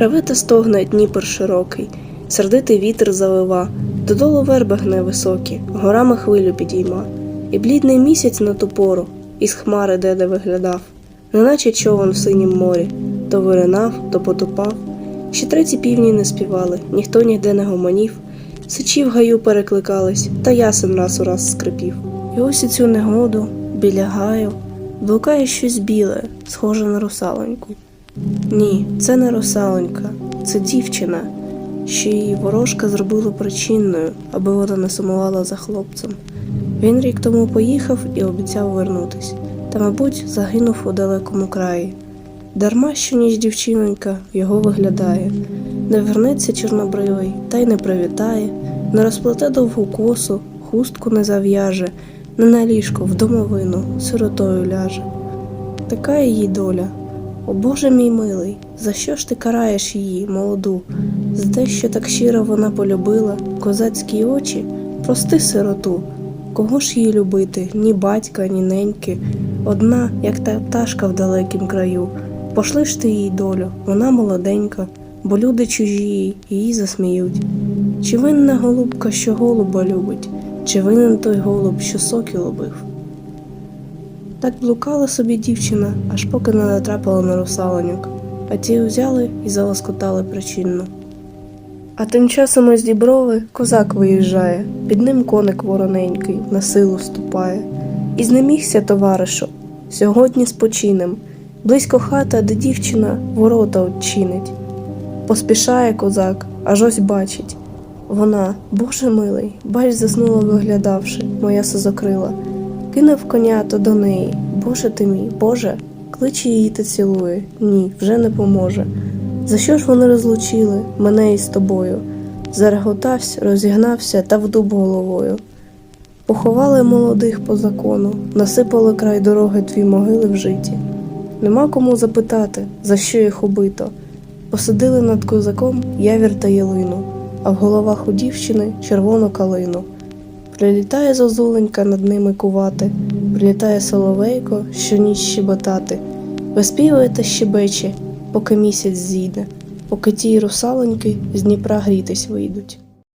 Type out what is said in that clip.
Реве та стогне Дніпр широкий, сердитий вітер залива, додолу верби гне високі, горами хвилю підійма, і блідний місяць на ту пору із хмари деде виглядав, неначе човен в синім морі, то виринав, то потопав. Ще треті півні не співали, ніхто ніде не гомонів, сичі в гаю перекликались, та ясен раз у раз скрипів. І ось у цю негоду біля гаю блукає щось біле, схоже на русалоньку. Ні, це не русалонька, це дівчина, що її ворожка зробила причинною, аби вона не сумувала за хлопцем. Він рік тому поїхав і обіцяв вернутись, та, мабуть, загинув у далекому краї. Дарма що ніч дівчинонька його виглядає, не вернеться чорнобривий, та й не привітає, не розплете довгу косу, хустку не зав'яже, не на ліжко в домовину сиротою ляже. Така її доля. О Боже мій милий, за що ж ти караєш її, молоду? За те, що так щиро вона полюбила козацькі очі, прости сироту. Кого ж її любити, ні батька, ні неньки, одна, як та пташка в далекім краю. Пошли ж ти їй долю, вона молоденька, бо люди чужі її засміють. Чи винна голубка, що голуба любить, чи винен той голуб, що соки ловив? Так блукала собі дівчина, аж поки не натрапила на русалоньок, а ті узяли і залоскотали причинно. А тим часом із діброви козак виїжджає, під ним коник вороненький на силу ступає. І знемігся, товаришу, сьогодні спочинем, близько хата, де дівчина ворота odчинить. Поспішає козак, аж ось бачить. Вона, Боже милий, бач, заснула виглядавши, моя созокрила. Кинув коня то до неї. Боже ти мій, Боже, кличе її та цілує. Ні, вже не поможе. За що ж вони розлучили мене із тобою? Зареготався, розігнався та в дуб головою. Поховали молодих по закону, насипали край дороги дві могили в житті. Нема кому запитати, за що їх убито. Посадили над козаком явір та ялину, а в головах у дівчини червону калину. Прилітає зозуленька над ними кувати, прилітає соловейко, що ніч щебетати, виспівує та щебече, поки місяць зійде, поки ті русалоньки з Дніпра грітись вийдуть.